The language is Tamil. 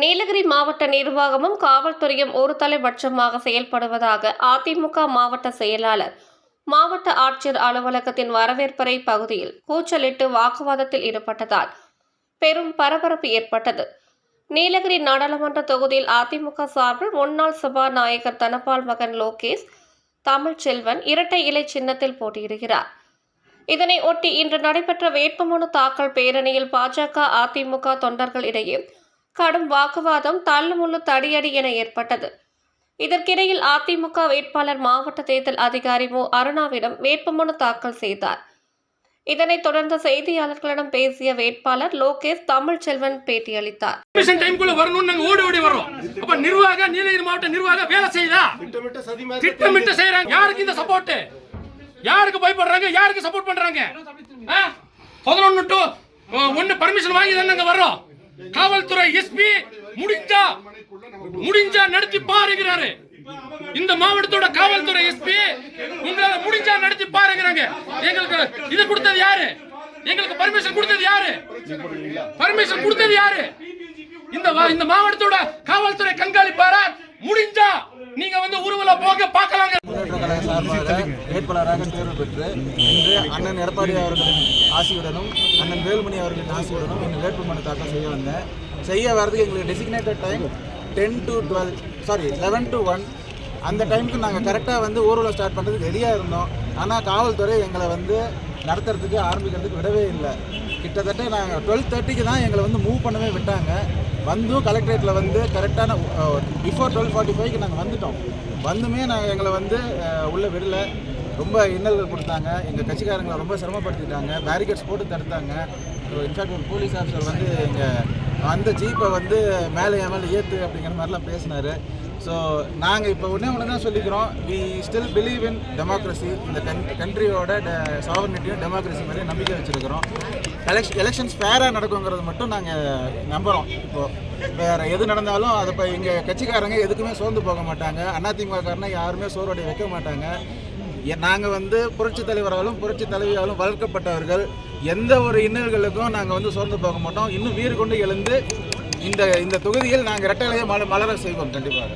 நீலகிரி மாவட்ட நிர்வாகமும் காவல்துறையும் ஒரு தலைபட்சமாக செயல்படுவதாக அதிமுக மாவட்ட செயலாளர் மாவட்ட ஆட்சியர் அலுவலகத்தின் வரவேற்பறை பகுதியில் கூச்சலிட்டு வாக்குவாதத்தில் ஈடுபட்டதால் பெரும் பரபரப்பு ஏற்பட்டது. நீலகிரி நாடாளுமன்ற தொகுதியில் அதிமுக சார்பில் முன்னாள் சபாநாயகர் தனபால் மகன் லோகேஷ் தமிழ்ச்செல்வன் இரட்டை இலை சின்னத்தில் போட்டியிடுகிறார். இதனை ஒட்டி இன்று நடைபெற்ற வேட்புமனு தாக்கல் பேரணியில் பாஜக அதிமுக தொண்டர்கள் இடையே கடும் வாக்குவாதம் தள்ளுமுள்ளு தடியடி என ஏற்பட்டது. இதற்கிடையில் அதிமுக வேட்பாளர் மாவட்ட தேர்தல் அதிகாரி மு. அருணாவிடம் வேட்புமனு தாக்கல் செய்தார். இதனைத் தொடர்ந்து செய்தியாளர்களிடம் பேசிய வேட்பாளர் லோகேஷ் பேட்டியளித்தார். ஓடி வரோம் அப்ப நிர்வாக நீலகிரி மாவட்ட நிர்வாக வேலை செய்யுதா? திட்டமிட்ட செய்யறாங்க யாருக்கு இந்த சப்போர்ட் யாருக்கு பயப்படுறாங்க? யாருக்கு சப்போர்ட் பண்றாங்க? பதினொன்னு டு ஒன்னு பர்மிஷன் வாங்கி தான் வர்றோம். காவல்துறை எஸ்பி முடிஞ்சா முடிஞ்சா நடத்தி பாருங்கிறாரு. இந்த மாவட்டத்தோட காவல்துறை எஸ்பி உங்களால முடிஞ்சா நடத்தி பாருங்கிறாங்க. எங்களுக்கு இது கொடுத்தது யாரு? எங்களுக்கு பர்மிஷன் கொடுத்தது யாரு? பர்மிஷன் கொடுத்தது யாரு? இந்த இந்த மாவட்டத்தோட காவல்துறை கண்காணிப்பா சார்பாக வேட்பாளராக தேர்வு பெற்று இன்று அண்ணன் எடப்பாடி அவர்களின் ஆசியுடனும் அண்ணன் வேலுமணி அவர்களின் ஆசியுடனும் எங்கள் வேட்புமனு தாக்கல் செய்ய வந்தேன். செய்ய வர்றதுக்கு எங்களுக்கு designated time ten to twelve sorry eleven to one அந்த டைமுக்கு நாங்கள் கரெக்டாக வந்து ஊர்வலம் ஸ்டார்ட் பண்ணுறதுக்கு ரெடியாக இருந்தோம். ஆனால் காவல்துறை எங்களை வந்து நடத்துறதுக்கு ஆரம்பிக்கிறதுக்கு விடவே இல்லை. கிட்டத்தட்ட நாங்கள் டுவெல் தேர்ட்டிக்கு தான் எங்களை வந்து மூவ் பண்ணவே விட்டாங்க. வந்தும் கலெக்டரேட்டில் வந்து கரெக்டான பிஃபோர் டுவெல் ஃபார்ட்டி ஃபைவ்க்கு நாங்கள் வந்துட்டோம். வந்துமே நாங்கள் எங்களை வந்து உள்ளே விடல. ரொம்ப இன்னல்கள் கொடுத்தாங்க. எங்கள் கட்சிக்காரங்களை ரொம்ப சிரமப்படுத்திட்டாங்க. பேரிகேட்ஸ் போட்டு தடுத்தாங்க. இன்ஃபேக்ட் ஒரு போலீஸ் ஆஃபீஸர் வந்து எங்கள் அந்த ஜீப்பை வந்து மேலே என் மேலே ஏற்று அப்படிங்கிற மாதிரிலாம் பேசினார். ஸோ நாங்கள் இப்போ ஒன்றே ஒன்று தான் சொல்லிக்கிறோம் we still believe in democracy இந்த கன் கண்ட்ரியோட சாவர்னிட்டியும் டெமோக்ரஸி மேலே நம்பிக்கை வச்சுருக்கிறோம். எலெக்ஷன் எலெக்ஷன்ஸ் ஃபேராக நடக்குங்கிறது மட்டும் நாங்கள் நம்புகிறோம் இப்போது வேறு எது நடந்தாலும் அதை இப்போ எங்கள் கட்சிக்காரங்க எதுக்குமே சோர்ந்து போக மாட்டாங்க. அதிமுகக்காரனை யாருமே சோர்வடை வைக்க மாட்டாங்க. நாங்கள் வந்து புரட்சி தலைவராலும் புரட்சி தலைவியாலும் வளர்க்கப்பட்டவர்கள். எந்த ஒரு இன்னல்களுக்கும் நாங்கள் வந்து சோர்ந்து போக மாட்டோம். இன்னும் வீறு கொண்டு எழுந்து இந்த இந்த தொகுதியில் நாங்கள் இரட்டையிலேயே மல மலர செய்வோம் கண்டிப்பாக.